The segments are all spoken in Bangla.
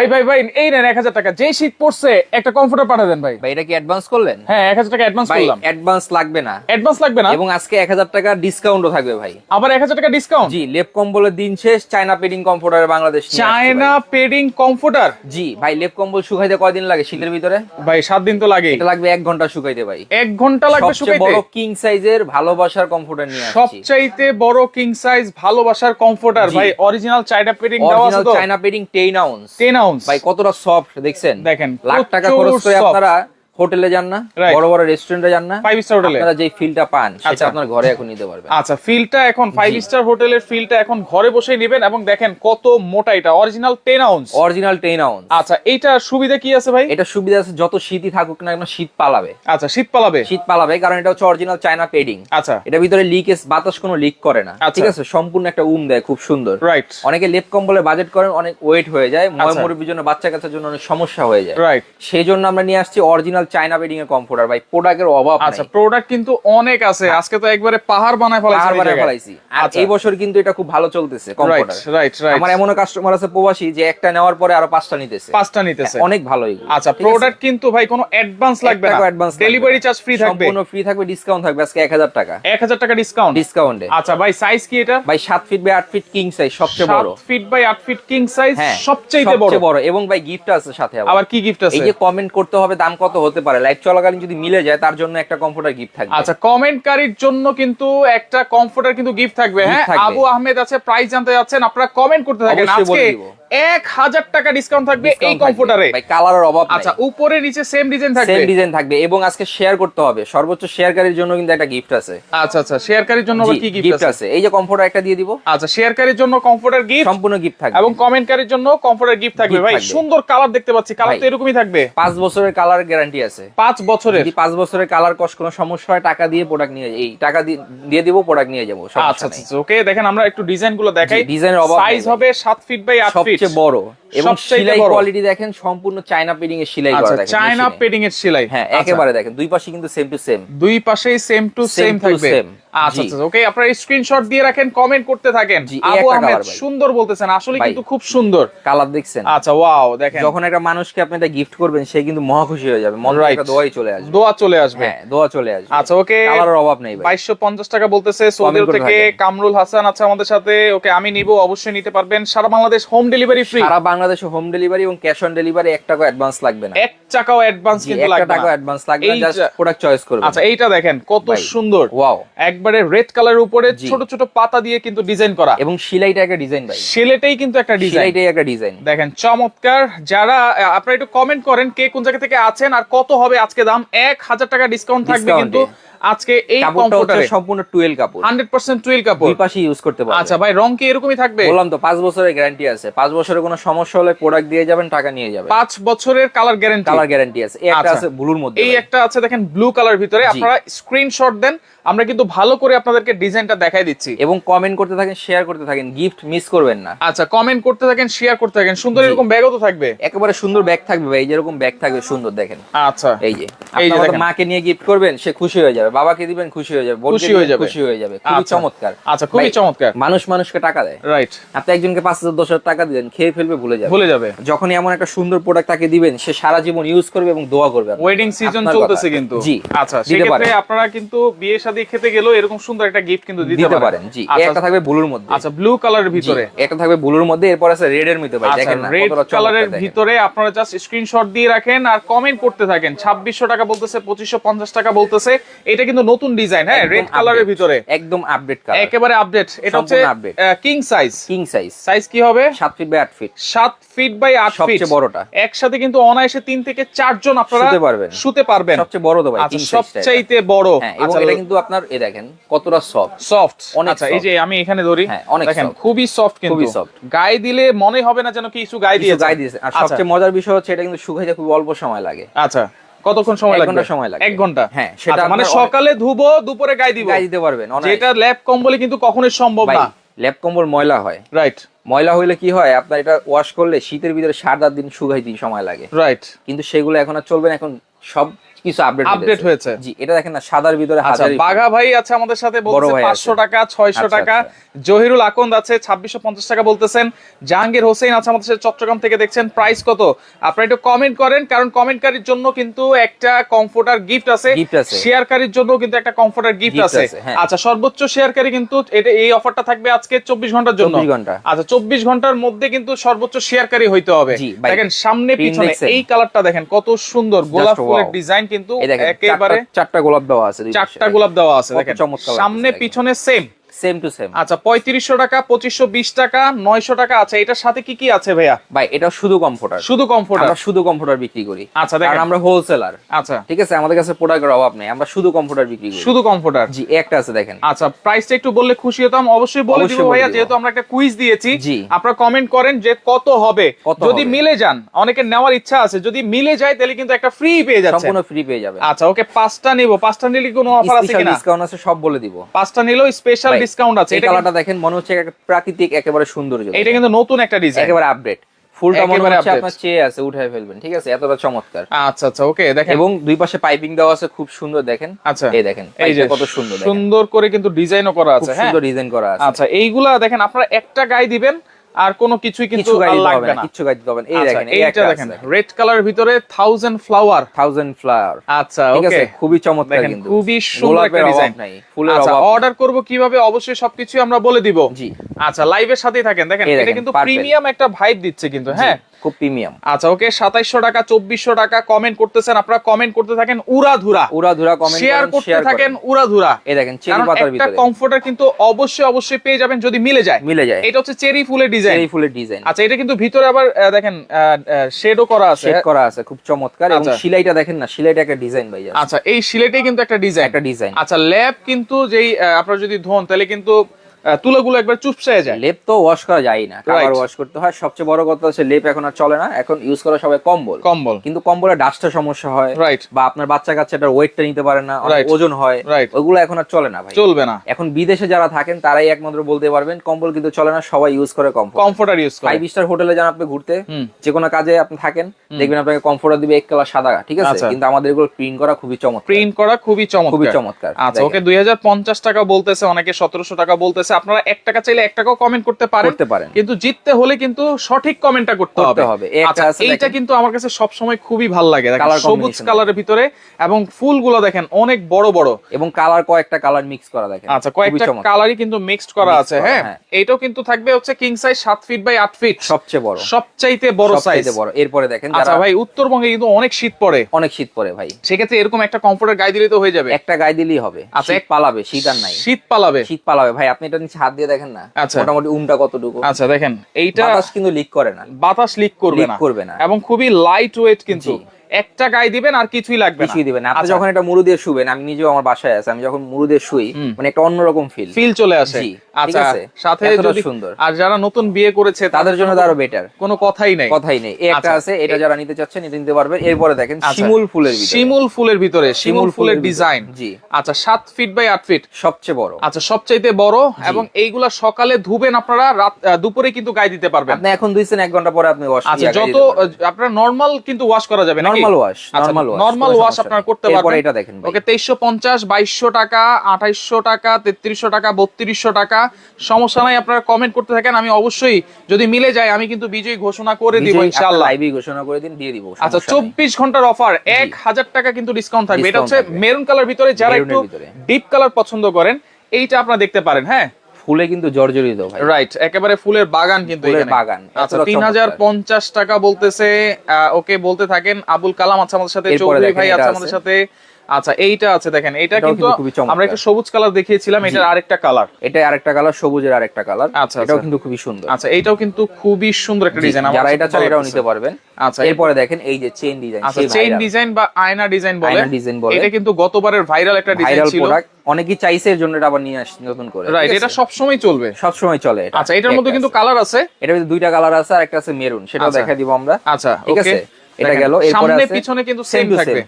ভাই ভাই ভাই এই নেন এক হাজার টাকা। যে শীত পড়ছে একটা কমফোর্টার পাঠা দেন ভাই। ভাই এটা কি অ্যাডভান্স করলেন? হ্যাঁ এক হাজার টাকা অ্যাডভান্স ভাই করলাম। অ্যাডভান্স লাগবে না। অ্যাডভান্স লাগবে না? এবং আজকে এক হাজার টাকা ডিসকাউন্টও থাকবে ভাই। আবার এক হাজার টাকা ডিসকাউন্ট জি লেপ কম্বলের দিন শেষ China padding comforter Bangladesh China. Padding comforter জি ভাই লেপ কম্বল শুকাইতে কয়দিন লাগে শীতের ভিতরে? ভাই সাত দিন তো লাগে এটা লাগবে এক ঘণ্টা শুকাইতে ভাই। এক ঘণ্টা লাগবে সবচেয়ে শুকাইতে? বড় কিং সাইজের ভালোবাসার কমফোর্টার নিয়ে আসছি। সবচাইতে বড় কিং সাইজ ভালোবাসার কমফোর্টার ভাই অরিজিনাল চায়না পেডিং দেওয়া আছে তো? চায়না পেডিং 10 আউন্স 10 আউন্স ভাই কতটা সফট দেখছেন? দেখেন, লাখ টাকা খরচ করে আপনারা হোটেলে যান না বড় বড় রেস্টুরেন্টে যান না ফাইভ স্টার হোটেলে আপনারা যে ফিলটা পান সেটা আচ্ছা। আপনার ঘরে এখন নিতে পারবেন। আচ্ছা ফিলটা এখন ফাইভ স্টার হোটেলের ফিলটা এখন ঘরে বসেই নেবেন এবং দেখেন কত মোটা এটা original ten ounce original 10 ounce আচ্ছা এইটার সুবিধা কি আছে ভাই? এটা সুবিধা আছে যত শীতই থাকুক না কেন শীত পালাবে। আচ্ছা শীত পালাবে? শীত পালাবে কারণ এটা হচ্ছে অরিজিনাল চায়না পেডিং আচ্ছা। এটা ভিতরে লিকেজ বাতাস কোনো লিক করে না। আচ্ছা। ঠিক আছে? সম্পূর্ণ একটা উম দেয় খুব সুন্দর। রাইট অনেকে লেপ কম্বলে বাজেট করেন অনেক ওয়েট হয়ে যায়। ময় আচ্ছা। মুরব্বীর জন্য বাচ্চা কাচ্চার জন্য অনেক সমস্যা হয়ে যায়। রাইট সেই জন্য আমরা নিয়ে আসছি অরিজিনাল চায়না বেডিং এর কমফোর্টার ভাই প্রোডাক্টের অভাব আচ্ছা প্রোডাক্ট কিন্তু অনেক আছে। আজকে তো একবারে পাহাড় বানায় ফেলাইছে পাহাড় বানায় ফেলাইছি। আর। এই বছর কিন্তু এটা খুব ভালো চলতেছে কমফোর্টার রাইট রাইট আমার এমন কাস্টমার আছে প্রবাসী যে একটা নেওয়ার পরে আরও পাঁচটা নিতেছে। পাঁচটা নিতেছে। অনেক ভালো এগুলো। আচ্ছা প্রোডাক্ট কিন্তু ভাই কোনো অ্যাডভান্স লাগবে না। অ্যাডভান্স ডেলিভারি চার্জ ফ্রি থাকবে। সম্পূর্ণ ফ্রি থাকবে ডিসকাউন্ট থাকবে আজকে এক হাজার টাকা। এক হাজার টাকা ডিসকাউন্ট ডিসকাউন্টে আচ্ছা ভাই সাইজ কি এটা? ভাই সাত ফিট বাই আট ফিট কিং সাইজ সবচেয়ে বড়। ফিট বাই আট ফিট কিং সাইজ হ্যাঁ সবচেয়ে বড়। সবচেয়ে বড়। এবং ভাই গিফট আছে সাথে আবার। আবার কি গিফট আছে? এই যে কমেন্ট করতে হবে দাম কত হতে পারে। লাইভ চলাকালীন যদি মিলে যায় তার জন্য একটা কমফোর্টার গিফট থাকবে। আচ্ছা কমেন্টকারীর জন্য কিন্তু একটা কমফোর্টার কিন্তু গিফট থাকবে হ্যাঁ? আবু আহমেদ আছে প্রাইস জানতে যাচ্ছেন আপনারা কমেন্ট করতে থাকেন। আজকে এক হাজার টাকা ডিসকাউন্ট থাকবে এই কমফোর্টারে ভাই কালারের অভাব আচ্ছা আচ্ছা উপরে নিচে সেম ডিজাইন থাকবে। সেম ডিজাইন থাকবে এবং আজকে শেয়ার করতে হবে। সর্বোচ্চ শেয়ারকারীর জন্য কিন্তু একটা গিফট আছে। আচ্ছা আচ্ছা শেয়ারকারীর জন্য আবার কি গিফট আছে? এই যে কমফোর্টার একটা দিয়ে দিব। আচ্ছা শেয়ারকারীর জন্য কমফোর্টার গিফট সম্পূর্ণ গিফট থাকবে। এবং কমেন্টকারীর জন্য কমফোর্টার গিফট থাকবে। ভাই সুন্দর কালার দেখতে পাচ্ছি। কালার তো এরকমই থাকবে। পাঁচ বছরের কালার গ্যারান্টি আছে। পাঁচ বছরের। পাঁচ বছরের কালার কস কোনো সমস্যা হয় টাকা দিয়ে প্রোডাক্ট নিয়ে এই টাকা দিয়ে দিব প্রোডাক্ট নিয়ে যাব আচ্ছা আচ্ছা আচ্ছা, ওকে দেখেন আমরা একটু ডিজাইনগুলো দেখাই। ডিজাইনের অভাব সাইজ হবে সাত ফিট বাই আট ফিট সবচেয়ে বড়। এবং সেলাই কোয়ালিটি দেখেন সম্পূর্ণ চায়না পেডিং এর সেলাই করা আচ্ছা দেখেন চায়না পেডিং এর সেলাই। হ্যাঁ আচ্ছা, একেবারে দেখেন দুই পাশে কিন্তু সেম টু সেম দুই পাশেই সেম টু সেম থাকবে। আচ্ছা আচ্ছা ওকে আপনারা স্ক্রিনশট দিয়ে রাখেন কমেন্ট করতে থাকেন। আবু আহমেদ সুন্দর বলতেছেন আসলে কিন্তু খুব সুন্দর। কালার দেখছেন। আচ্ছা ওয়াও দেখেন। যখন একটা মানুষকে আপনি এটা গিফট করবেন সে কিন্তু মহা খুশি হয়ে যাবে। মন একটা দোয়াই চলে আসবে। দোয়া চলে আসবে। হ্যাঁ দোয়া চলে আসবে। আচ্ছা ওকে কালারের অভাব নেই ভাই। বাইশশো পঞ্চাশ টাকা বলতেছে সৌদি থেকে কামরুল হাসান আছে আমাদের সাথে। ওকে আমি নিব অবশ্যই নিতে পারবেন। সারা বাংলাদেশ হোম ডেলিভারি ফ্রি সারা বাংলাদেশে হোম ডেলিভারি এবং ক্যাশ অন ডেলিভারি এক টাকা অ্যাডভান্স লাগবে না। এক টাকাও অ্যাডভান্স কিন্তু লাগবে টাকা না। অ্যাডভান্স লাগবে না জাস্ট প্রোডাক্ট চয়েস করবেন আচ্ছা এইটা দেখেন কত সুন্দর। ওয়াও একবারে রেড কালার উপরে ছোট ছোট পাতা দিয়ে কিন্তু ডিজাইন করা। এবং সেলাইটা একটা ডিজাইন ভাই। সেলেটাই কিন্তু একটা ডিজাইন সেলাইটাই একটা ডিজাইন দেখেন চমৎকার। যারা আপনারা একটু কমেন্ট করেন কে কোন জায়গা থেকে আছেন আর কত হবে আজকে দাম। এক হাজার টাকা ডিসকাউন্ট থাকবে কিন্তু আজকে এই কমফোর্টারে সম্পূর্ণ টুয়েল কাপড়। হান্ড্রেড পার্সেন্ট টুয়েল কাপড়। দুই পাশে ইউজ করতে পারবেন আচ্ছা ভাই রং কি এরকমই থাকবে? বললাম তো পাঁচ বছরের গ্যারান্টি আছে। পাঁচ বছরের কোনো সমস্যা হলে প্রোডাক্ট দিয়ে যাবেন টাকা নিয়ে যাবেন। পাঁচ বছরের কালার গ্যারান্টি কালার গ্যারান্টি আছে। এই একটা আচ্ছা। আছে ব্লুর মধ্যে এই একটা আছে দেখেন ব্লু কালার ভিতরে। আপনারা স্ক্রিনশট দেন। আমরা কিন্তু ভালো করে আপনাদেরকে ডিজাইনটা দেখাই দিচ্ছি। এবং কমেন্ট করতে থাকেন শেয়ার করতে থাকেন। গিফট মিস করবেন না। আচ্ছা কমেন্ট করতে থাকেন শেয়ার করতে থাকেন। সুন্দর এরকম ব্যাগও তো থাকবে। একেবারে সুন্দর ব্যাগ থাকবে ভাই। যেরকম ব্যাগ থাকবে সুন্দর দেখেন। আচ্ছা। এই যে এই যে আপনার মাকে নিয়ে গিফট করবেন সে খুশি হয়ে যাবে। বাবাকে দিবেন খুশি হয়ে যাবে খুশি হয়ে যাবে। খুশি হয়ে যাবে। খুবই আচ্ছা। চমৎকার। আচ্ছা খুবই চমৎকার। মানুষ মানুষকে টাকা দেয়। রাইট আপনি একজনকে পাঁচ হাজার দশ হাজার টাকা দিলেন খেয়ে ফেলবে ভুলে যাবে। ভুলে যাবে। যখনই এমন একটা সুন্দর প্রোডাক্ট তাকে দিবেন সে সারা জীবন ইউজ করবে এবং দোয়া করবে ওয়েডিং সিজন চলতেছে কিন্তু। জি আচ্ছা সেক্ষেত্রে আপনারা কিন্তু বিয়ে শাদী খেতে গেলেও এরকম সুন্দর একটা গিফট কিন্তু দিতে পারেন। জি। আচ্ছা একটা থাকবে ব্লুর মধ্যে। আচ্ছা ব্লু কালারের ভিতরে। একটা থাকবে ব্লুর মধ্যে এরপর আছে রেড এর মধ্যে ভাই আচ্ছা দেখেন না রেড কালারের ভিতরে আপনারা জাস্ট স্ক্রিনশট দিয়ে রাখেন আর কমেন্ট করতে থাকেন। ছাব্বিশশো টাকা বলতেছে পঁচিশশো পঞ্চাশ টাকা বলতেছে এটা কিন্তু নতুন ডিজাইন হ্যাঁ? রেড কালারের ভিতরে। একদম আপডেট কালার একেবারে আপডেট এটা হচ্ছে king size king size size কি হবে? সাত ফিট বাই আট ফিট সাত ফিট বাই আট ফিট সবচেয়ে বড়টা। একসাথে কিন্তু অনায়াসে তিন থেকে চারজন আপনারা শুতে পারবেন। শুতে পারবেন। সবচেয়ে বড় তো ভাই আচ্ছা কিং সাইজটা সবচাইতে বড়। হ্যাঁ এবং আচ্ছা এটা কিন্তু আপনার এই দেখেন কতটা সফট সফট আচ্ছা এই যে আমি এখানে ধরি হ্যাঁ, অনেক দেখেন খুবই সফট কিন্তু। খুবই সফট গায়ে দিলে মনে হবে না যেন কিছু গায়ে দিয়ে গায়ে দিয়েছে। আর আচ্ছা, সবচেয়ে মজার বিষয় হচ্ছে এটা কিন্তু শুকাইতে খুব অল্প সময় লাগে। আচ্ছা। কতক্ষণ সময় লাগবে? ঘণ্টা সময় লাগবে। এক ঘণ্টা? হ্যাঁ, সেটা আচ্ছা, মানে সকালে ধুবো দুপুরে গায়ে দিব। গায়ে দিতে পারবেন। যেটা ল্যাব কম্বলে কিন্তু কখনোই সম্ভব না। ল্যাপ কম্বল ময়লা হয়। রাইট ময়লা হইলে কি হয় আপনার এটা ওয়াশ করলে শীতের ভিতরে সাত আট দিন শুকাইতে সময় লাগে। রাইট কিন্তু সেগুলো এখন আর চলবে না এখন সব কিছু আপডেট Update হয়েছে। জি এটা দেখেন না সাদার ভিতরে আচ্ছা হাজারি বাঘা ভাই আছে আমাদের সাথে বলছে ভাই পাঁচশো আছে। টাকা ছয়শো আচ্ছা, টাকা আচ্ছা। জহিরুল আকন্দ আছে ছাব্বিশশো পঞ্চাশ টাকা বলতেছেন জাহাঙ্গীর হোসেন আছে আমাদের সাথে চট্টগ্রাম থেকে দেখছেন প্রাইস কত আপনারা একটু কমেন্ট করেন কারণ কমেন্টকারীর জন্য কিন্তু একটা কমফোর্টার গিফট আছে। শেয়ারকারীর জন্য কিন্তু একটা কমফোর্টার গিফট আছে হ্যাঁ। আচ্ছা সর্বোচ্চ শেয়ারকারী কিন্তু এটা এই অফারটা থাকবে আজকে চব্বিশ ঘণ্টার জন্য 24 ঘণ্টা। আচ্ছা চব্বিশ ঘণ্টার মধ্যে কিন্তু সর্বোচ্চ শেয়ারকারী হইতে হবে দেখেন সামনে পিছনে এই কালারটা দেখেন কত সুন্দর গোলাপ ফুলের ডিজাইন কিন্তু একেবারে চারটা- গোলাপ দেওয়া আছে চারটা গোলাপ দেওয়া আছে দেখেন। সামনে পিছনে সেম সেম টু সেম আচ্ছা পঁয়ত্রিশশো টাকা পঁচিশশো বিশ টাকা নয়শো টাকা আছে। এটার সাথে কি কি আছে ভাইয়া? ভাই এটা শুধু কমফোর্টার শুধু কমফোর্টার আমরা শুধু কমফোর্টার বিক্রি করি। আচ্ছা, কারণ দেখেন। আমরা হোলসেলার আচ্ছা। ঠিক আছে? আমাদের কাছে প্রোডাক্টের অভাব নেই। আমরা শুধু কমফোর্টার বিক্রি করি। শুধু কমফোর্টার জি একটা আছে দেখেন। আচ্ছা প্রাইসটা একটু বললে খুশি হতাম। অবশ্যই বলে দিব ভাইয়া যেহেতু আমরা একটা কুইজ দিয়েছি। জি। আপনারা কমেন্ট করেন যে কত হবে। যদি? মিলে যান অনেকে নেওয়ার ইচ্ছা আছে। যদি মিলে যায় তাহলে কিন্তু একটা ফ্রি পেয়ে যাচ্ছে সম্পূর্ণ ফ্রি পেয়ে যাবে আচ্ছা ওকে পাঁচটা নিব। পাঁচটা নিলে কোনো অফার আছে কিনা? ডিসকাউন্ট আছে সব বলে দিব। পাঁচটা নিলেও স্পেশাল ডিসকাউন্ট আছে। এই কালারটা দেখেন মনে হচ্ছে প্রাকৃতিক একেবারে সৌন্দর্য। এটা কিন্তু নতুন একটা ডিজাইন একেবারে আপডেট ফুলটা মনে হচ্ছে আপনার চেয়ে আছে উঠায় ফেলবেন ঠিক আছে? এতটা চমৎকার। আচ্ছা আচ্ছা ওকে দেখেন। এবং দুই পাশে পাইপিং দেওয়া আছে খুব সুন্দর দেখেন। আচ্ছা। এই দেখেন এই যে কত সুন্দর সুন্দর করে কিন্তু ডিজাইনও করা আছে হ্যাঁ? সুন্দর ডিজাইন করা আছে। আচ্ছা এইগুলা দেখেন আপনারা একটা গায়ে দিবেন আর কোনো কিছুই কিন্তু লাগবে না। কিছু গাইড দিবেন এই আচ্ছা, দেখেন এই এইটা দেখেন রেড কালার ভিতরে থাউজেন্ড ফ্লাওয়ার থাউজেন্ড ফ্লাওয়ার আচ্ছা ঠিক ওকে আছে খুবই চমৎকার কিন্তু। খুবই সুন্দর একটা ডিজাইন ফুলের আচ্ছা অভাব অর্ডার করব কীভাবে অবশ্যই সবকিছু আমরা বলে দিব। জি। আচ্ছা লাইভের সাথেই থাকেন দেখেন এটা কিন্তু প্রিমিয়াম একটা ভাইব দিচ্ছে কিন্তু হ্যাঁ? খুব প্রিমিয়াম। আচ্ছা ওকে সাতাইশশো টাকা চব্বিশশো টাকা কমেন্ট করতেছেন। আপনারা কমেন্ট করতে থাকেন উড়া ধুরা উড়া ধুরা কমেন্ট শেয়ার করতে থাকেন করেন। উড়া ধুরা এই দেখেন চেরি পাতার একটা ভিতরে। কমফোর্টার কিন্তু অবশ্যই অবশ্যই পেয়ে যাবেন যদি মিলে যায়। মিলে যায়। এটা হচ্ছে চেরি ফুলের ডিজাইন চেরি ফুলের ডিজাইন আচ্ছা এটা কিন্তু ভিতরে আবার দেখেন শেডও করা আছে। সেট করা আছে খুব চমৎকার। এবং আচ্ছা। শিলাইটা দেখেন না শিলাইটা একটা ডিজাইন ভাই আচ্ছা এই সিলেটেই কিন্তু একটা ডিজাইন একটা ডিজাইন আচ্ছা ল্যাব কিন্তু যেই আপনারা যদি ধোন তাহলে কিন্তু তুলাগুলো একবার চুপসে যায়। লেপ তো ওয়াশ করা যায় না। ওয়াশ করতে হয়। সবচেয়ে বড় কথা হচ্ছে লেপ এখন আর চলে না। এখন ইউজ করা সবাই কম্বল। কম্বল। কিন্তু কম্বলে ডাস্টের সমস্যা হয়। রাইট বা আপনার বাচ্চা কাচ্চাটার ওয়েটটা নিতে পারে না। ওজন হয়. ওগুলো এখন আর চলে না ভাই। চলবে না। এখন বিদেশে যারা থাকেন তারাই একমাত্র বলতে পারবেন কম্বল কিন্তু চলে না সবাই ইউজ করে কমফোর্ট কমফোর্টার ইউজ করে। ফাইভ স্টার হোটেলে যান আপনি ঘুরতে যে কোনো কাজে আপনি থাকেন দেখবেন আপনাকে কমফোর্টার দিবে এক কালার সাদা ঠিক আছে? আচ্ছা। কিন্তু আমাদের এগুলো প্রিন্ট করা খুবই চমৎকার। প্রিন্ট করা খুবই চমৎকার খুবই চমৎকার। আচ্ছা ওকে দুই হাজার পঞ্চাশ টাকা বলতেছে অনেকে সতেরোশো টাকা বলতেছে। আপনারা এক টাকা চাইলে এক টাকাও কমেন্ট করতে পারেন। করতে পারেন। কিন্তু জিততে হলে কিন্তু সঠিক কমেন্টটা করতে হবে। আচ্ছা এইটা কিন্তু আমার কাছে সব সময় খুবই ভালো লাগে। সবুজ কালারের ভিতরে এবং ফুলগুলো দেখেন অনেক বড় বড়। এবং কালার কয়েকটা কালার মিক্স করা দেখেন। আচ্ছা কয়েকটা কালারই কিন্তু মিক্সড করা আছে হ্যাঁ? হ্যাঁ। এইটাও কিন্তু থাকবে হচ্ছে কিং সাইজ সাত ফিট বাই আট ফিট সবচেয়ে বড়। সবচাইতে বড় সাইজ বড়। এরপরে দেখেন আচ্ছা ভাই উত্তরবঙ্গে কিন্তু অনেক শীত পড়ে। অনেক শীত পড়ে ভাই। সেক্ষেত্রে এরকম একটা কমফোর্টের গায়ে দিলে তো হয়ে যাবে। একটা গায়ে দিলেই হবে। আচ্ছা, এক- পালাবে শীত আর নাই। শীত পালাবে। শীত পালাবে। ভাই আপনি এটা নিচে হাত দিয়ে দেখেন না। আচ্ছা। মোটামুটি উমটা কতটুকু। আচ্ছা দেখেন এইটা বাতাস কিন্তু লিক করে না। বাতাস লিক করবে না। করবে না। এবং খুবই লাইট ওয়েট কিন্তু একটা গায়ে দিবেন আর কিছুই লাগবে কিছুই দিবেন। আপনি আচ্ছা, যখন এটা মুরু দিয়ে শুবেন আমি নিজেও আমার বাসায় আছে আমি যখন মুরু দিয়ে শুই মানে একটা অন্যরকম ফিল ফিল চলে আসে। আচ্ছা সাথে যদি সুন্দর। আর যারা নতুন বিয়ে করেছে তাদের জন্য আরও বেটার কোনো কথাই নাই। কথাই নেই। এই একটা আচ্ছা, আছে এটা যারা নিতে চাচ্ছেন এটা নিতে পারবেন এরপরে দেখেন আচ্ছা, শিমুল ফুলের শিমুল ফুলের ভিতরে শিমুল ফুলের ডিজাইন জি। আচ্ছা সাত ফিট বাই আট ফিট সবচেয়ে বড়। আচ্ছা সবচাইতে বড় এবং এইগুলা সকালে ধুবেন আপনারা রাত দুপুরে কিন্তু গায়ে দিতে পারবেন। আপনি এখন দুইছেন এক ঘণ্টা পরে আপনি ওয়াশ আচ্ছা যত আপনার নর্মাল কিন্তু ওয়াশ করা যাবে? নরমাল ওয়াশ আচ্ছা, নরমাল ওয়াশ normal wash আপনারা করতে পারবেন। এটা দেখেন ওকে তেইশশো পঞ্চাশ বাইশশো টাকা আঠাইশশো টাকা তেত্রিশশো টাকা বত্রিশশো টাকা সমস্যা নাই আপনারা কমেন্ট করতে থাকেন আমি অবশ্যই যদি মিলে যায় আমি কিন্তু বিজয়ী ঘোষণা করে দিব। ইনশাআল্লাহ। লাইভই ঘোষণা করে দিন দিয়ে দিব আচ্ছা সমস্যা নেই। চব্বিশ ঘণ্টার অফার এক হাজার টাকা কিন্তু ডিসকাউন্ট থাকবে। এটা হচ্ছে মেরুন কালার ভিতরে যারা একটু ডিপ কালার পছন্দ করেন এইটা আপনারা দেখতে পারেন হ্যাঁ? ফুলে কিন্তু জর্জরিত ভাই। রাইট একেবারে ফুলের বাগান কিন্তু এখানে। বাগান, আচ্ছা এতটা তিন হাজার চমৎকার। পঞ্চাশ টাকা বলতেছে ওকে বলতে থাকেন আবুল কালাম আছে আমাদের সাথে চৌধুরী ভাই আছে। আমাদের সাথে। আচ্ছা এইটা আছে দেখেন এটা কিন্তু। আমরা একটা সবুজ কালার দেখিয়েছিলাম এটার আরেকটা কালার। এটা আরেকটা কালার সবুজের আরেকটা কালার। আচ্ছা, এটাও আচ্ছা। কিন্তু খুবই সুন্দর। আচ্ছা এটাও কিন্তু খুবই সুন্দর একটা ডিজাইন যারা এটা চান এটাও নিতে পারবেন। আচ্ছা এরপরে দেখেন এই যে চেইন ডিজাইন আচ্ছা চেইন ডিজাইন বা আয়না ডিজাইন বলে। আয়না ডিজাইন বলে। এটা কিন্তু গতবারের ভাইরাল একটা ডিজাইন ছিল। অনেকেই চাইছে এর জন্য এটা আবার নিয়ে আসছে নতুন করে। রাইট এটা সব সময় চলবে। সব সময় চলে এটা। আচ্ছা এটার মধ্যে কিন্তু কালার আছে? এটার ভিতরে দুইটা কালার আছে আর একটা আছে মেরুন সেটা আচ্ছা। দেখা দিব আমরা। আচ্ছা ঠিক আছে? এটা গেল এরপরে সামনে পিছনে কিন্তু সেম থাকবে।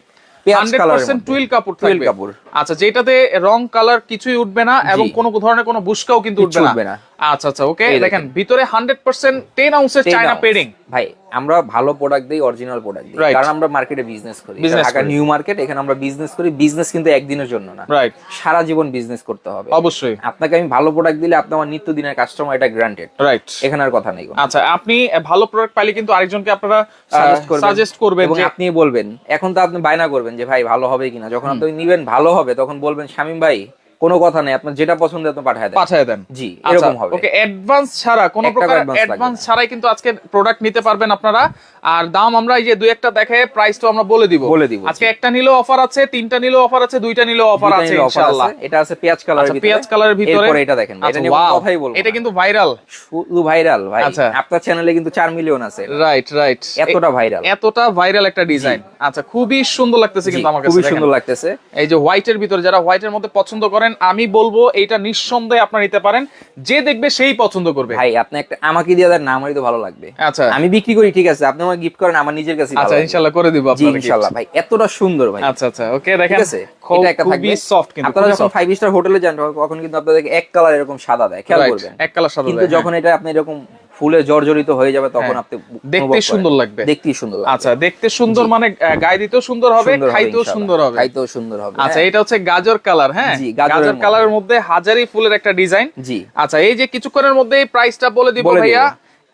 পেঁয়াজ হান্ড্রেড কালারের পার্সেন্ট টুইল কাপড় টুইল কাপড়। আচ্ছা যেটাতে রং কালার কিছুই উঠবে না এবং। কোনো ধরনের কোনো বুসকাও কিন্তু উঠবে না। আচ্ছা আচ্ছা ওকে দেখেন। ভিতরে হান্ড্রেড পার্সেন্ট টেন আউন্সের চায়না পেডিং ভাই আমরা ভালো প্রোডাক্ট দিই অরিজিনাল প্রোডাক্ট দিই। কারণ আমরা মার্কেটে বিজনেস করি। ঢাকা নিউ মার্কেট এখানে আমরা বিজনেস করি। বিজনেস কিন্তু একদিনের জন্য না। রাইট সারা জীবন বিজনেস করতে হবে। অবশ্যই। আপনাকে আমি ভালো প্রোডাক্ট দিলে আপনি আমার নিত্যদিনের কাস্টমার এটা গ্রান্টেড রাইট এখানে আর কথা নেই আচ্ছা আপনি ভালো প্রোডাক্ট পাইলে কিন্তু আরেকজনকে আপনারা সাজেস্ট করবেন। এবং আপনি বলবেন। এখন তো আপনি বায়না করবেন যে ভাই ভালো হবে কিনা? যখন আপনি নিবেন ভালো হবে। তখন বলবেন শামিম ভাই কোনো কথা নেই আপনার যেটা পছন্দ আপনি পাঠায় দেন। পাঠিয়ে দেন। জি এরকম হবে। ওকে অ্যাডভান্স ছাড়া কোনো প্রকার অ্যাডভান্স ছাড়াই কিন্তু আজকে প্রোডাক্ট নিতে পারবেন আপনারা। আর দাম আমরা এই যে দুই একটা দেখে প্রাইস তো আমরা বলে দিব। বলে দিব, আজকে একটা নিলেও অফার আছে তিনটা নিলেও অফার আছে দুইটা নিলেও অফার আছে ইনশাআল্লাহ। এটা আছে পেঁয়াজ কালারের আচ্ছা ভিতরে। পেঁয়াজ কালারের ভিতরে। এরপরে এটা দেখেন এটা আচ্ছা, নিয়ে কথাই বলব এটা কিন্তু ভাইরাল শুধু ভাইরাল ভাই। আচ্ছা। আপনার চ্যানেলে কিন্তু 4 মিলিয়ন আছে রাইট রাইট এতটা ভাইরাল এতটা ভাইরাল একটা ডিজাইন আচ্ছা খুবই সুন্দর লাগতেছে কিন্তু আমার কাছে খুবই সুন্দর লাগতেছে। এই যে হোয়াইটের ভিতরে যারা হোয়াইটের মধ্যে পছন্দ করেন আমি বলব এইটা নিঃসন্দেহে আপনারা নিতে পারেন। যে দেখবে সেই পছন্দ করবে। ভাই আপনি একটা আমাকে দিয়ে দেন না আমারই তো ভালো লাগবে। আচ্ছা। আমি বিক্রি করি ঠিক আছে। আপনি আমাকে গিফট করেন আমার নিজের কাছে আচ্ছা ইনশাআল্লাহ করে দিব জি আপনাদের ইনশাআল্লাহ ভাই এতটা সুন্দর ভাই। আচ্ছা আচ্ছা ওকে দেখেন আছে? এটা একটা থাকবে। সফট কিন্তু আপনারা যখন ফাইভ স্টার হোটেলে যান তখন কিন্তু আপনাদেরকে এক কালার এরকম সাদা দেয়। খেয়াল করবেন। এক কালার সাদা কিন্তু দেয়, যখন এটা আপনি এরকম ফুলে জর্জরিত হয়ে যাবে তখন হ্যাঁ। আপনি দেখতে সুন্দর লাগবে। দেখতে সুন্দর আচ্ছা দেখতে সুন্দর মানে গায়ে দিতেও সুন্দর হবে খাইতেও সুন্দর হবে। খাইতেও সুন্দর হবে আচ্ছা হ্যাঁ। এটা হচ্ছে গাজর কালার হ্যাঁ? গাজর কালারের মধ্যে হাজারি ফুলের একটা ডিজাইন। জি। আচ্ছা এই যে কিছুক্ষণের মধ্যে এই প্রাইসটা বলে দিব বলে দিব। ভাইয়া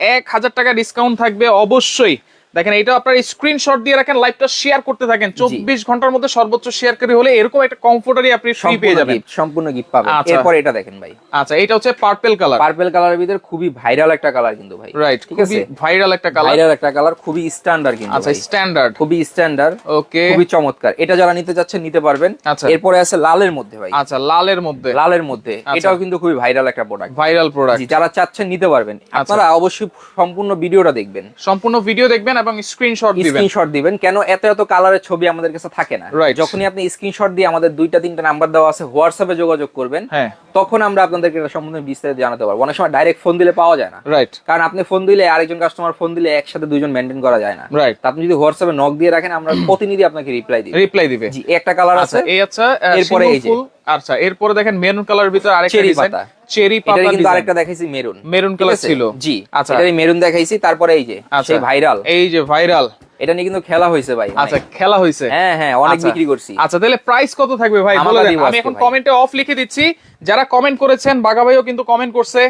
এক হাজার টাকা ডিসকাউন্ট থাকবে অবশ্যই। দেখেন এটা আপনার স্ক্রিনশট দিয়ে রাখেন লাইভটা শেয়ার করতে থাকেন। চব্বিশ ঘণ্টার মধ্যে সর্বোচ্চ শেয়ার করে হলে এরকম একটা কমফোর্টারই আপনি ফ্রি পেয়ে যাবেন। সম্পূর্ণ গিফট পাবেন। আচ্ছা। এরপর এটা দেখেন ভাই। আচ্ছা এটা হচ্ছে পার্পেল কালার পার্পল কালারের ভিতরে খুবই ভাইরাল একটা কালার কিন্তু ভাই। রাইট ঠিক খুবই আছে ভাইরাল একটা কালার ভাইরাল একটা কালার খুবই স্ট্যান্ডার্ড কিন্তু আচ্ছা স্ট্যান্ডার্ড খুবই স্ট্যান্ডার্ড ওকে খুবই চমৎকার। এটা যারা নিতে যাচ্ছেন নিতে পারবেন। আচ্ছা। এরপরে আছে লালের মধ্যে ভাই। আচ্ছা লালের মধ্যে। লালের মধ্যে। আচ্ছা। এটাও কিন্তু খুবই ভাইরাল একটা প্রোডাক্ট ভাইরাল প্রোডাক্ট যারা চাচ্ছেন নিতে পারবেন। আচ্ছা। আপনারা অবশ্যই সম্পূর্ণ ভিডিওটা দেখবেন। সম্পূর্ণ ভিডিও দেখবেন এবং স্ক্রিনশট দিবেন। স্ক্রিনশট দিবেন। কেন এত এত কালারের ছবি আমাদের কাছে থাকে না? যখনই আপনি স্ক্রিনশট দিয়ে আমাদের দুইটা তিনটা নাম্বার দেওয়া আছে হোয়াটসঅ্যাপে যোগাযোগ করবেন হ্যাঁ। তখন আমরা আপনাদেরকে এটা সম্বন্ধে বিস্তারিত জানাতে পারব। অনেক সময় ডাইরেক্ট ফোন দিলে পাওয়া যায় না। রাইট কারণ আপনি ফোন দিলে আরেকজন কাস্টমার ফোন দিলে একসাথে দুইজন মেনটেন করা যায় না। রাইট আপনি যদি হোয়াটসঅ্যাপে নক দিয়ে রাখেন আমরা প্রতিনিধি আপনাকে রিপ্লাই দিই রিপ্লাই দিবে। জি একটা কালার আচ্ছা আছে এই আচ্ছা এরপরে এই যে। আচ্ছা এরপরে দেখেন মেরুন কালার ভিতরে আরেকটা ডিজাইন চেরি পাতা কিন্তু আরেকটা দেখাইছি মেরুন। মেরুন কালার ছিল। জি আচ্ছা। এটা মেরুন দেখাইছি তারপরে এই যে আচ্ছা। সেই ভাইরাল। এই যে ভাইরাল। এটা নিয়ে কিন্তু খেলা হয়েছে ভাই আচ্ছা খেলা হয়েছে হ্যাঁ হ্যাঁ অনেক আচ্ছা। বিক্রি করছি। আচ্ছা তাহলে প্রাইস কত থাকবে ভাই? বলে আমি এখন। কমেন্টে অফ লিখে দিচ্ছি। যারা কমেন্ট করেছেন বাঘা ভাইও কিন্তু কমেন্ট করছে।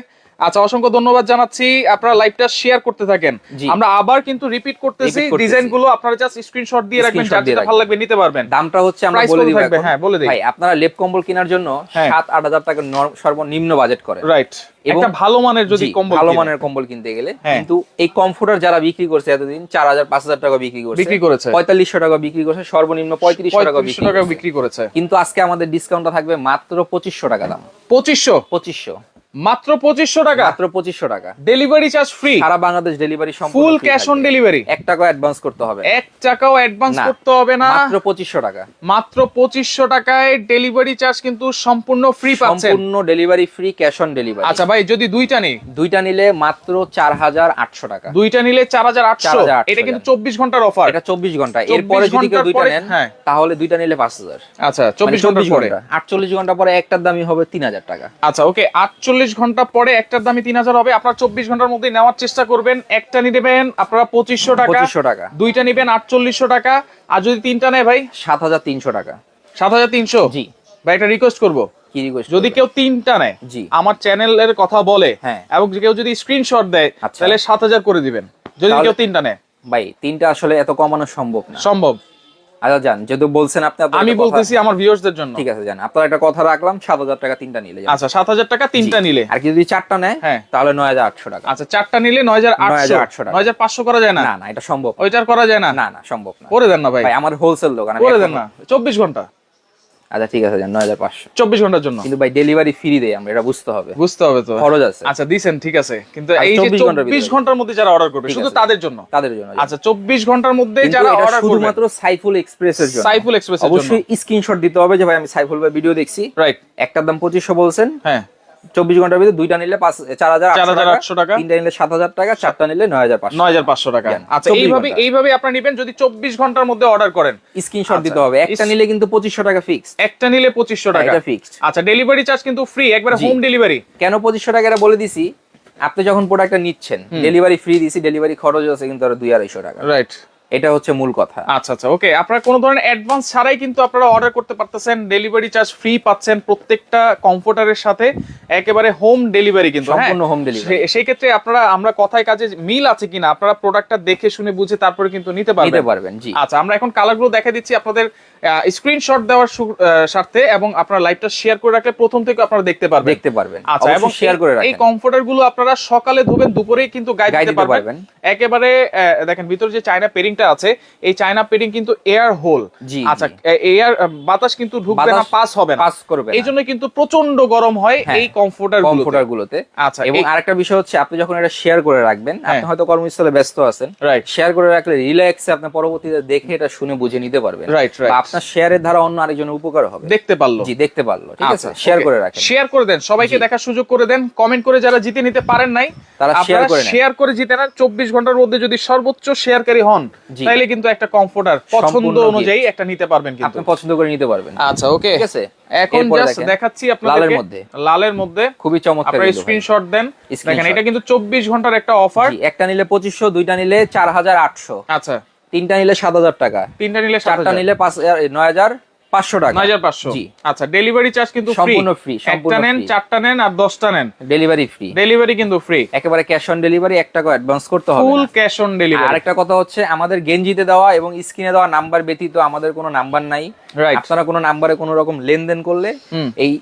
আচ্ছা অসংখ্য ধন্যবাদ জানাচ্ছি। আপনারা লাইভটা শেয়ার করতে থাকেন। আমরা আবার কিন্তু রিপিট করতেছি। ডিজাইনগুলো আপনারা জাস্ট স্ক্রিনশট দিয়ে রাখবেন যার যেটা ভালো লাগবে নিতে পারবেন। দামটা হচ্ছে আমরা বলে দিব হ্যাঁ, বলে দিই। ভাই আপনারা লেপ কম্বল কেনার জন্য হ্যাঁ। সাত আট হাজার টাকা সর্বনিম্ন বাজেট করেন। রাইট একটা ভালো মানের যদি কম্বল ভালো মানের কম্বল কিনতে গেলে হ্যাঁ। কিন্তু এই কমফোর্টার যারা বিক্রি করছে এতদিন চার হাজার পাঁচ হাজার টাকা বিক্রি করছে বিক্রি করেছে। পঁয়তাল্লিশশো টাকা বিক্রি করছে সর্বনিম্ন পঁয়ত্রিশশো টাকা 3500 টাকা বিক্রি করেছে। কিন্তু আজকে আমাদের ডিসকাউন্টটা থাকবে মাত্র পঁচিশশো টাকা দাম। পঁচিশশো? পঁচিশশো। মাত্র পঁচিশশো টাকা। মাত্র পঁচিশশো টাকা। Delivery charge free Sara Bangladesh delivery full cash on delivery এক টাকা অ্যাডভান্স করতে হবে। এক টাকাও অ্যাডভান্স করতে হবে না। মাত্র পঁচিশশো টাকা। মাত্র পঁচিশশো টাকায় ডেলিভারি চার্জ কিন্তু সম্পূর্ণ ফ্রি পাচ্ছেন। সম্পূর্ণ delivery free cash on delivery আচ্ছা ভাই যদি দুইটা নেই? দুইটা নিলে মাত্র চার হাজার আটশো টাকা। দুইটা নিলে চার হাজার আটশো? এটা কিন্তু চব্বিশ ঘণ্টার অফার এটা চব্বিশ ঘণ্টা। এরপরে যদি কেউ দুইটা নেন হ্যাঁ। তাহলে দুইটা নিলে পাঁচ হাজার। আচ্ছা মানে চব্বিশ ঘণ্টার পরে। আটচল্লিশ ঘণ্টা পরে একটার দামই হবে তিন হাজার টাকা। আচ্ছা ওকে আটচল্লিশ ঘণ্টা পরে একটার দামই তিন হাজার হবে। আপনার চব্বিশ ঘণ্টার মধ্যে নেওয়ার চেষ্টা করবেন। একটা নিবেন আপনারা পঁচিশশো টাকা। টাকা। দুইটা নিবেন আটচল্লিশশো টাকা। আর যদি তিনটা নেয় ভাই? সাত হাজার তিনশো টাকা। সাত হাজার তিনশো? জি। ভাই এটা রিকোয়েস্ট করব। যদি কেউ তিনটা নেয় জি। আমার চ্যানেলের কথা বলে হ্যাঁ। এবং কেউ যদি স্ক্রিনশট দেয় আচ্ছা। তাহলে সাত হাজার করে দিবেন। যদি কেউ তিনটা নেয়। ভাই তিনটা আসলে এত কমানো সম্ভব না। সম্ভব। আচ্ছা যান যেহেতু বলছেন আপনি আমি একটা কথা- বলতেছি আমার ভিউয়ার্সদের জন্য। ঠিক আছে যান আপনার একটা কথা রাখলাম সাত হাজার টাকা তিনটা নিলে আচ্ছা সাত হাজার টাকা তিনটা নিলে। আর কি যদি চারটা নেয় হ্যাঁ। তাহলে নয় হাজার আটশো টাকা। আচ্ছা চারটা নিলে নয় হাজার আটশো। 9,800 টাকা। নয় হাজার পাঁচশো করা যায় না? না না এটা সম্ভব। ওইটার করা যায় না? না না সম্ভব না। করে দেন না ভাই। ভাই আমার হোলসেল দোকান করে দেন না। চব্বিশ ঘণ্টা। আচ্ছা ঠিক আছে নয় হাজার পাঁচশো। চব্বিশ ঘণ্টার জন্য? কিন্তু ভাই ডেলিভারি ফ্রি দেয় আমরা এটা বুঝতে হবে। বুঝতে হবে তো। খরচ আছে। আচ্ছা দিছেন ঠিক আছে। কিন্তু আর এই যে 24 ঘণ্টার চব্বিশ ঘণ্টার মধ্যে যারা অর্ডার করবে শুধু তাদের জন্য? তাদের জন্য আচ্ছা চব্বিশ ঘণ্টার মধ্যে যারা অর্ডার করবে শুধুমাত্র সাইফুল এক্সপ্রেসের জন্য। সাইফুল এক্সপ্রেস অবশ্যই স্ক্রিনশট দিতে হবে যে ভাই আমি সাইফুল ভাই ভিডিও দেখছি। রাইট একটার দাম পঁচিশশো বলছেন। হ্যাঁ। চব্বিশ ঘণ্টার ভিতরে দুইটা নিলে পাঁচ চার হাজার চার হাজার আটশো টাকা। তিনটা নিলে সাত হাজার টাকা চারটা নিলে নয় হাজার পাঁচশো। নয় হাজার পাঁচশো টাকা। আচ্ছা এইভাবে এইভাবে আপনারা নেবেন যদি চব্বিশ ঘণ্টার মধ্যে অর্ডার করেন। স্ক্রিনশট দিতে আচ্ছা। হবে। একটা নিলে কিন্তু পঁচিশশো টাকা ফিক্স একটা নিলে পঁচিশশো টাকা। এটা ফিক্সড আচ্ছা ডেলিভারি চার্জ কিন্তু ফ্রি একবারে হোম ডেলিভারি কেন পঁচিশশো টাকা এটা বলে দিছি? আপনি যখন প্রোডাক্টটা নিচ্ছেন ডেলিভারি ফ্রি দিছি ডেলিভারি খরচ আছে কিন্তু আরও দুই আড়াইশো টাকা। রাইট এটা হচ্ছে মূল কথা। আচ্ছা আচ্ছা ওকে আপনারা কোনো ধরনের অ্যাডভান্স ছাড়াই কিন্তু আপনারা অর্ডার করতে পারতেছেন ডেলিভারি চার্জ ফ্রি পাচ্ছেন প্রত্যেকটা কমফোর্টারের সাথে একেবারে হোম ডেলিভারি কিন্তু হ্যাঁ? সম্পূর্ণ delivery। সে- সেই ক্ষেত্রে আপনারা আমরা কথায় কাজে মিল আছে কিনা আপনারা প্রোডাক্টটা দেখে শুনে বুঝে তারপরে কিন্তু নিতে নিতে পারবেন পারবেন জি। আচ্ছা আমরা এখন কালারগুলো দেখা দিচ্ছি আপনাদের স্ক্রিনশট দেওয়ার স্বার্থে এবং আপনারা লাইভটা শেয়ার করে রাখলে প্রথম থেকে আপনারা দেখতে পারবেন। দেখতে পারবেন। আচ্ছা এবং শেয়ার করে এই- এই কমফোর্টারগুলো আপনারা সকালে ধোবেন দুপুরেই কিন্তু গায়ে দিতে পারবেন। পারবেন। একেবারে দেখেন ভিতরে যে চায়না পেরিংটা আছে এই চায়না পেরিং কিন্তু এয়ার হোল আচ্ছা এয়ার বাতাস কিন্তু ঢুকবে না পাস হবে না। পাস করবে এই জন্য কিন্তু প্রচণ্ড গরম হয় হ্যাঁ, এই কমফোর্টার কম্পিউটার গুলোতে। আচ্ছা এবং আরেকটা বিষয় হচ্ছে আপনি যখন এটা শেয়ার করে রাখবেন হ্যাঁ। আপনি হয়তো কর্মস্থলে ব্যস্ত আছেন। রাইট শেয়ার করে রাখলে রিল্যাক্সে আপনি পরবর্তীতে দেখে এটা শুনে বুঝে নিতে পারবেন। Right. বা আপনার শেয়ারের দ্বারা অন্য আরেকজনের উপকার হবে। দেখতে পারল। জি দেখতে পারল ঠিক আছে? আচ্ছা শেয়ার করে রাখেন। শেয়ার করে দেন। সবাইকে দেখার সুযোগ করে দেন। কমেন্ট করে যারা জিতে নিতে পারেন নাই তারা শেয়ার করে। শেয়ার করে জিতে নেন। চব্বিশ ঘণ্টার মধ্যে যদি সর্বোচ্চ শেয়ারকারী হন জি। তাহলে কিন্তু একটা কমফোর্টার পছন্দ অনুযায়ী একটা নিতে পারবেন কিন্তু। আপনি পছন্দ করে নিতে পারবেন। আচ্ছা ওকে ঠিক আছে? এখন জাস্ট দেখাচ্ছি আপনাদের লালের মধ্যে। লালের মধ্যে। খুবই চমৎকার আপনারা এগুলো স্ক্রিনশট দেন। দেখেন এটা কিন্তু চব্বিশ ঘণ্টার একটা অফার একটা নিলে 2500 দুইটা নিলে চার হাজার আটশো। আচ্ছা। তিনটা নিলে সাত হাজার টাকা। তিনটা নিলে চারটা নিলে পাঁচ হাজার নয় হাজার। পাঁচশো টাকা। নয় হাজার পাঁচশো। আচ্ছা ডেলিভারি চার্জ কিন্তু সম্পূর্ণ free, একটা নেন চারটা নেন আর দশটা নেন। ডেলিভারি ফ্রি ডেলিভারি কিন্তু ফ্রি একেবারে ক্যাশ অন ডেলিভারি এক টাকা অ্যাডভান্স করতে হবে ফুল ক্যাশ অন আর ডেলিভারি আরেকটা কথা হচ্ছে আমাদের গেঞ্জিতে দেওয়া এবং স্ক্রিনে দেওয়া নাম্বার ব্যতীত আমাদের কোনো নাম্বার নাই। আপনারা কোনো নাম্বারে কোনো রকম লেনদেন করলে এই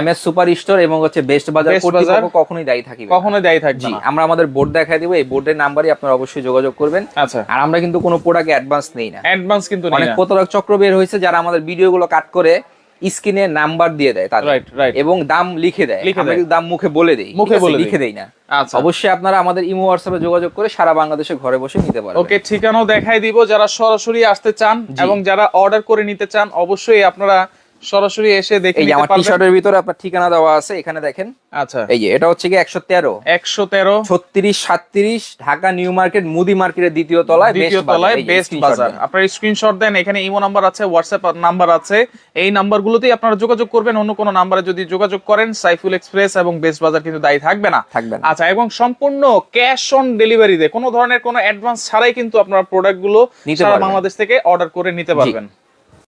এম এস সুপার স্টোর এবং হচ্ছে বেস্ট বাজার কর্তৃপক্ষ কখনোই দায়ী থাকিবে না। কখনো থাকবে না। আমরা আমাদের বোর্ড দেখাই দিব এই বোর্ডের নাম্বারই আপনারা অবশ্যই যোগাযোগ করবেন। আচ্ছা। আর আমরা কিন্তু কোনো প্রোডাক্ট অ্যাডভান্স নেই না। অ্যাডভান্স কিন্তু নেই অনেক। প্রতারক চক্র বের হয়েছে যারা আমাদের ভিডিও গুলো কাট করে স্ক্রিনে নাম্বার দিয়ে দেয় তাদের. এবং দাম লিখে দেয়। লিখে আমরা দেয়। কিন্তু দাম মুখে বলে দেই। মুখে বলে লিখে দেই না। আচ্ছা। অবশ্যই আপনারা আমাদের ইমো হোয়াটসঅ্যাপে যোগাযোগ করে সারা বাংলাদেশে ঘরে বসে নিতে পারবেন। ওকে ঠিকানাও দেখাই দিব। যারা সরাসরি আসতে চান এবং যারা অর্ডার করে নিতে চান অবশ্যই আপনারা সরাসরি এসে দেখে এই আমার টি-শার্টের ভিতরে আপনার ঠিকানা দেওয়া আছে এখানে দেখেন। আচ্ছা। এই যে এটা হচ্ছে কি একশো তেরো। একশো তেরো। ছত্রিশ সাতত্রিশ ঢাকা নিউ মার্কেট মুদি মার্কেটের দ্বিতীয় তলায় দ্বিতীয় তলায় বেস্ট বাজার। আপনারা স্ক্রিনশট দেন এখানে ইমো নাম্বার আছে হোয়াটসঅ্যাপ নাম্বার আছে। এই নাম্বারগুলোতেই আপনারা যোগাযোগ করবেন অন্য কোনো নাম্বারে যদি যোগাযোগ করেন সাইফুল এক্সপ্রেস এবং বেস্ট বাজার কিন্তু দায়ী থাকবে না। থাকবে আচ্ছা এবং সম্পূর্ণ ক্যাশ অন ডেলিভারিতে কোনো ধরনের কোনো অ্যাডভান্স ছাড়াই কিন্তু আপনারা প্রোডাক্টগুলো সারা বাংলাদেশ থেকে অর্ডার করে নিতে পারবেন।